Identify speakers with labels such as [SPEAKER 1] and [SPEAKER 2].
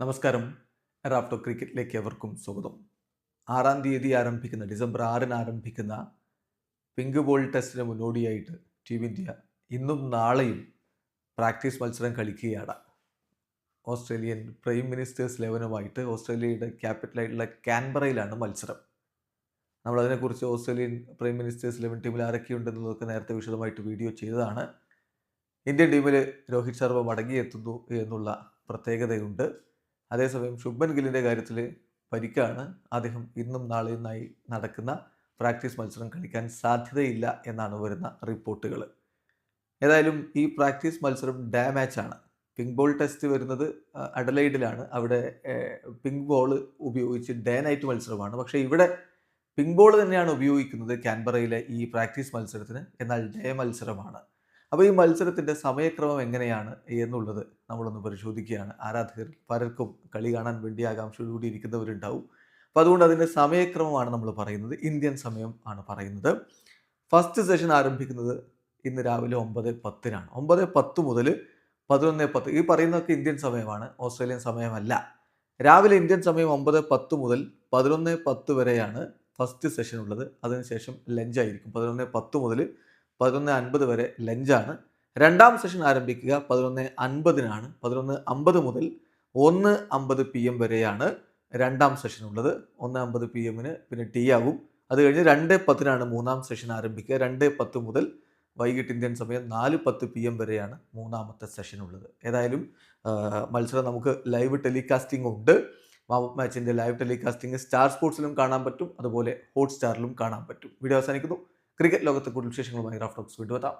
[SPEAKER 1] നമസ്കാരം. റാഫ്റ്റോ ക്രിക്കറ്റിലേക്ക് എവർക്കും സ്വാഗതം. ആറാം തീയതി ആരംഭിക്കുന്ന ഡിസംബർ ആറിന് ആരംഭിക്കുന്ന പിങ്ക് ബോൾ ടെസ്റ്റിന് മുന്നോടിയായിട്ട് ടീം ഇന്ത്യ ഇന്നും നാളെയും പ്രാക്ടീസ് മത്സരം കളിക്കുകയാണ്. ഓസ്ട്രേലിയൻ പ്രൈം മിനിസ്റ്റേഴ്സ് ലെവനുമായിട്ട് ഓസ്ട്രേലിയയുടെ ക്യാപിറ്റലായിട്ടുള്ള കാൻബറയിലാണ് മത്സരം. നമ്മളതിനെക്കുറിച്ച് ഓസ്ട്രേലിയൻ പ്രൈം മിനിസ്റ്റേഴ്സ് ലെവൻ ടീമിൽ ആരൊക്കെയുണ്ടെന്നുള്ളതൊക്കെ നേരത്തെ വിശദമായിട്ട് വീഡിയോ ചെയ്തതാണ്. ഇന്ത്യൻ ടീമിൽ രോഹിത് ശർമ്മ മടങ്ങിയെത്തുന്നു എന്നുള്ള പ്രത്യേകതയുണ്ട്. അതേസമയം ശുഭൻ ഗില്ലിന്റെ കാര്യത്തിൽ പരിക്കാണ്. അദ്ദേഹം ഇന്നും നാളെയുമായി നടക്കുന്ന പ്രാക്ടീസ് മത്സരം കളിക്കാൻ സാധ്യതയില്ല എന്നാണ് വരുന്ന റിപ്പോർട്ടുകൾ ഏതായാലും ഈ പ്രാക്ടീസ് മത്സരം ഡേ മാച്ചാണ് പിങ്ക് ബോൾ ടെസ്റ്റ് വരുന്നത് അഡലൈഡിലാണ്. അവിടെ പിങ്ക് ബോൾ ഉപയോഗിച്ച് ഡേ നൈറ്റ് മത്സരമാണ്. പക്ഷേ ഇവിടെ പിങ്ക് ബോൾ തന്നെയാണ് ഉപയോഗിക്കുന്നത് കാൻബറയിലെ ഈ പ്രാക്ടീസ് മത്സരത്തിന്. എന്നാൽ ഡേ മത്സരമാണ്. അപ്പോൾ ഈ മത്സരത്തിന്റെ സമയക്രമം എങ്ങനെയാണ് എന്നുള്ളത് നമ്മളൊന്ന് പരിശോധിക്കുകയാണ്. ആരാധകർ പലർക്കും കളി കാണാൻ വേണ്ടി ആകാംക്ഷയോടുകൂടി ഇരിക്കുന്നവരുണ്ടാവും. അപ്പോൾ അതുകൊണ്ട് അതിന്റെ സമയക്രമമാണ് നമ്മൾ പറയുന്നത്. ഇന്ത്യൻ സമയം ആണ് പറയുന്നത്. ഫസ്റ്റ് സെഷൻ ആരംഭിക്കുന്നത് ഇന്ന് രാവിലെ ഒമ്പത് പത്തിനാണ്. ഒമ്പത് പത്ത് മുതൽ പതിനൊന്ന് പത്ത്. ഈ പറയുന്നതൊക്കെ ഇന്ത്യൻ സമയമാണ് ഓസ്ട്രേലിയൻ സമയമല്ല. രാവിലെ ഇന്ത്യൻ സമയം ഒമ്പത് പത്ത് മുതൽ പതിനൊന്ന് പത്ത് വരെയാണ് ഫസ്റ്റ് സെഷൻ ഉള്ളത് അതിനുശേഷം ലഞ്ചായിരിക്കും. പതിനൊന്ന് പത്ത് മുതൽ പതിനൊന്ന് അൻപത് വരെ ലഞ്ചാണ് രണ്ടാം സെഷൻ ആരംഭിക്കുക പതിനൊന്ന് അൻപതിനാണ്. പതിനൊന്ന് അമ്പത് മുതൽ ഒന്ന് അമ്പത് പി എം വരെയാണ് രണ്ടാം സെഷൻ ഉള്ളത്. ഒന്ന് അമ്പത് പി എമ്മിന് പിന്നെ ടീ ആകും. അത് കഴിഞ്ഞ് രണ്ട് പത്തിനാണ് മൂന്നാം സെഷൻ ആരംഭിക്കുക. രണ്ട് പത്ത് മുതൽ വൈകിട്ട് ഇന്ത്യൻ സമയം നാല് പത്ത് പി എം വരെയാണ് മൂന്നാമത്തെ സെഷൻ ഉള്ളത്. ഏതായാലും മത്സരം നമുക്ക് ലൈവ് ടെലികാസ്റ്റിംഗ് ഉണ്ട്. വാമപ്പ് മാച്ചിന്റെ ലൈവ് ടെലികാസ്റ്റിംഗ് സ്റ്റാർ സ്പോർട്സിലും കാണാൻ പറ്റും. അതുപോലെ ഹോട്ട് സ്റ്റാറിലും കാണാൻ പറ്റും. വീഡിയോ അവസാനിക്കുന്നു. ക്രിക്കറ്റ് ലോകത്തെ കൂടുതൽ വിശേഷങ്ങളുമായി റാഫ്റ്റോക്സ് വീണ്ടും എത്താം.